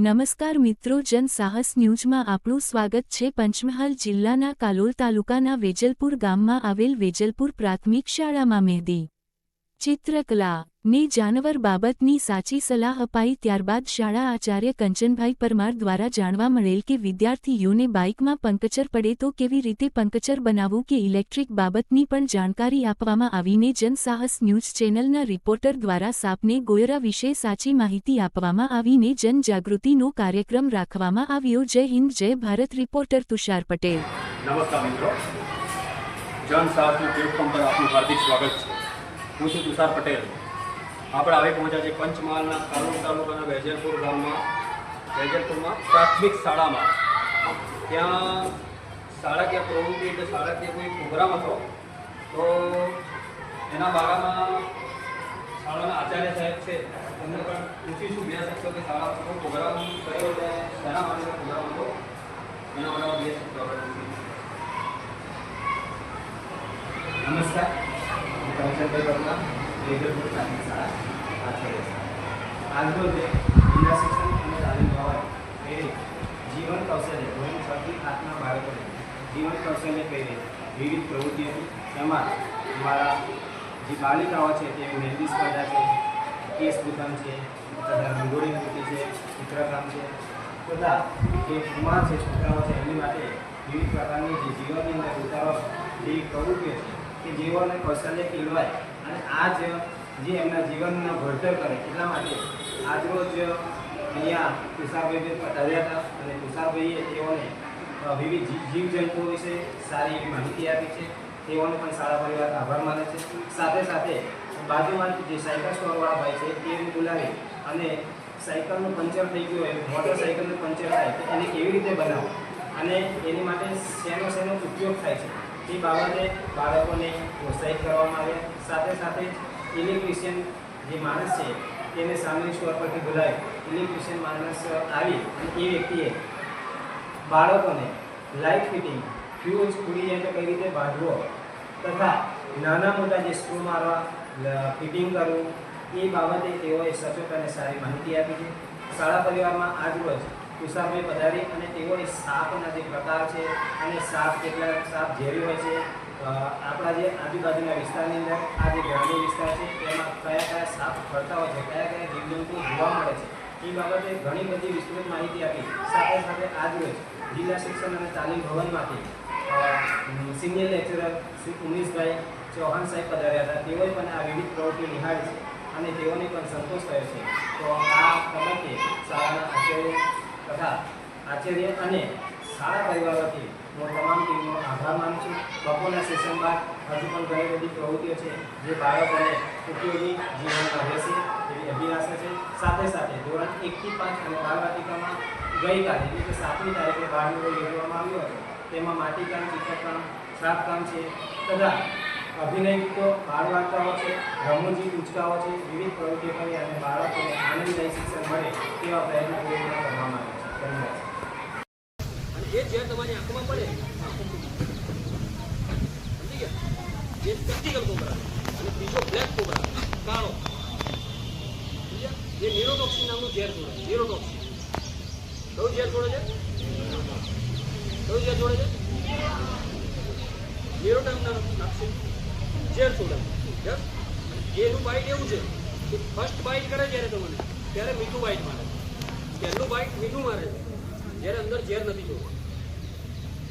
નમસ્કાર મિત્રો, જન સાહસ ન્યૂઝમાં આપણું સ્વાગત છે. પંચમહાલ જિલ્લાના કાલોલ તાલુકાના વેજલપુર ગામમાં આવેલ વેજલપુર પ્રાથમિક શાળામાં મહેંદી ચિત્રકલા. ને જાનવર બાબતની સાચી સલાહ અપાઈ ત્યારબાદ શાળા આચાર્ય કંચનભાઈ પરમાર દ્વારા જાણવા મળેલ કે વિદ્યાર્થીઓને બાઇકમાં પંકચર પડે તો કેવી રીતે પંકચર બનાવવું કે ઇલેક્ટ્રિક બાબતની પણ જાણકારી આપવામાં આવીને જનસાહસ ન્યૂઝ ચેનલના રિપોર્ટર દ્વારા સાપને ગોયરા વિશે સાચી માહિતી આપવામાં આવીને જનજાગૃતિનો કાર્યક્રમ રાખવામાં આવ્યો. જય હિન્દ, જય ભારત. રિપોર્ટર તુષાર પટેલ. નમસ્કાર મિત્રો. હું છું તુષાર પટેલ. આપણે આવી પહોંચ્યા છે પંચમહાલના કાલોલ તાલુકાના વેજલપુર ગામમાં. વેજલપુરમાં પ્રાથમિક શાળામાં. ત્યાં શાળાકીય પ્રવૃત્તિ એટલે શાળાકીય કોઈ પ્રોગ્રામ હતો, તો એના બારામાં શાળાના આચાર્ય સાહેબ છે, એમને પણ પૂછીશું બે શબ્દો કે શાળા પ્રોગ્રામ કર્યો છે શેના માટે પ્રોગ્રામ હતો. એના બધા બે શબ્દો. નમસ્કાર. વેજલપુર પ્રાથમિક શાળા શાળા આજરોજ જિલ્લા શિક્ષણ અને તાલીમ ભવન એ જીવન કૌશલ્ય ધોરણ છથી આઠના બાળકોને જીવન કૌશલ્ય પહેરે વિવિધ પ્રવૃત્તિઓ તેમાં મારા જે બાલિકાઓ છે તે મહેંદી સ્પર્ધા છે કેસ પૂતન છે તથા રંગોળી મૂર્તિ છે ચિત્રકામ છે બધા જે કુમાર છે છોકરાઓ છે એમની માટે વિવિધ પ્રકારની જે જીવનની અંદર ઉતારો જે પ્રવૃત્તિઓ છે કે જીવનને કૌશલ્ય કેળવાય. અને આ જ જે એમના જીવનના ઘડતર કરે એટલા માટે આજરોજ અહીંયા તુષારભાઈ પધાર્યા હતા અને તુષારભાઈએ તેઓને વિવિધ જીવ જીવજંતુઓ વિશે સારી એવી માહિતી આપી છે. તેઓને પણ સારા પરિવાર આભાર માને છે. સાથે સાથે બાજુમાં જે સાયકલ સ્ટોરવાળા ભાઈ છે તેને બોલાવી અને સાયકલનું પંચર થઈ ગયું હોય, મોટરસાયકલનું પંચર થાય તો એને કેવી રીતે બનાવવું? અને એની માટે શેનો શેનો ઉપયોગ થાય છે? તે બાબતે બાળકોને પ્રોત્સાહિત કરવામાં આવ્યા સાથે સાથે ઇલેક્ટ્રિશિયન જે માણસ છે, તેને સામેની સ્ટોર પરથી બોલાવી ઇલેક્ટ્રિશિયન માણસ આવી અને એ વ્યક્તિએ બાળકોને લાઇટ ફિટિંગ ફ્યુઝ ઉડી જાય તો કઈ રીતે બાંધવો તથા નાના મોટા જે સ્ક્રૂ મારવા ફિટિંગ કરવું, એ બાબતે તેઓએ સચોટ અને સારી માહિતી આપી છે. શાળા પરિવારમાં આજરોજ તુષારભાઈ પધારી અને તેઓએ સાપના જે પ્રકાર છે અને સાપ કેટલા સાપ ઝેરી હોય છે આપણા જે આજુબાજુના વિસ્તારની અંદર આ જે ગ્રામીણ વિસ્તાર છે, તેમાં કયા કયા સાપ ફરતા હોય છે, કયા કયા જીવજંતુઓ જોવા મળે છે, એ બાબતે ઘણી બધી વિસ્તૃત માહિતી આપી. સાથે સાથે આજરોજ જિલ્લા શિક્ષણ અને તાલીમ ભવનમાંથી સિનિયર લેક્ચરર શ્રી ઉમેશભાઈ ચૌહાણ સાહેબ પધાર્યા હતા. તેઓએ પણ આ વિવિધ પ્રવૃત્તિઓ નિહાળી છે અને તેઓને પણ સંતોષ થયો છે. તો આ તબક્કે શાળાના આચાર્ય તથા આચાર્ય અને શાળા પરિવારોથી હું તમામ ટીમનો આભાર માનું છું. બપોરના સેશન બાદ હજુ પણ ઘણી બધી પ્રવૃત્તિઓ છે જે બાળકોને ઉપયોગી જીવનમાં રહેશે એવી અભિલાષા છે. સાથે સાથે ધોરણ એકથી પાંચ અને બાળ વાટિકામાં ગઈકાલે, એટલે કે સાતમી તારીખે બાળનો યોજવામાં આવ્યો હતો. તેમાં માટીકામ, ચિત્રકામ છાપકામ છે. તથા અભિનય ગીતો બાળ વાર્તાઓ છે, રમૂજી ટૂચકાઓ છે. વિવિધ પ્રવૃત્તિઓ કરી અને બાળકોને આનંદદાયી શિક્ષણ મળે તેવા પ્રયત્નો કરવામાં આવે છે અને એ ઝેર તમારી આંખમાં પડે. સમજી ગયા એ પ્રેક્ટિકલ કોબરા અને બીજો બ્લેક કોબરા કાળો? એ ન્યુરોટોક્સિન નામનું ઝેર છોડે ન્યુરોટોક્સિન કયું ઝેર છોડે છે કયું ઝેર છોડે છે ન્યુરોટોક્સિન ઝેર છોડે? એનું બાઇટ એવું છે કે ફર્સ્ટ બાઇટ કરે જ્યારે તમને ત્યારે મીઠું બાઇટ મારે પહેલું બાઇટ મીઠું મારે છે. જ્યારે અંદર ઝેર નથી જોવા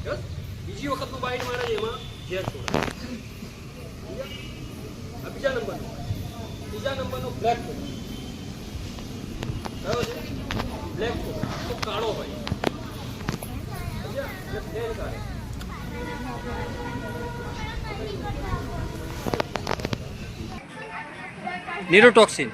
બસ? બીજી વખતનું બાઇટ મારે છે, એમાં ઝેર છોડે? આ બીજા નંબરનો બીજા નંબરનો બ્લેક કયો છે? બ્લેક તો કાળો હોય. ફેર કાઢે. ન્યુરોટોક્સિન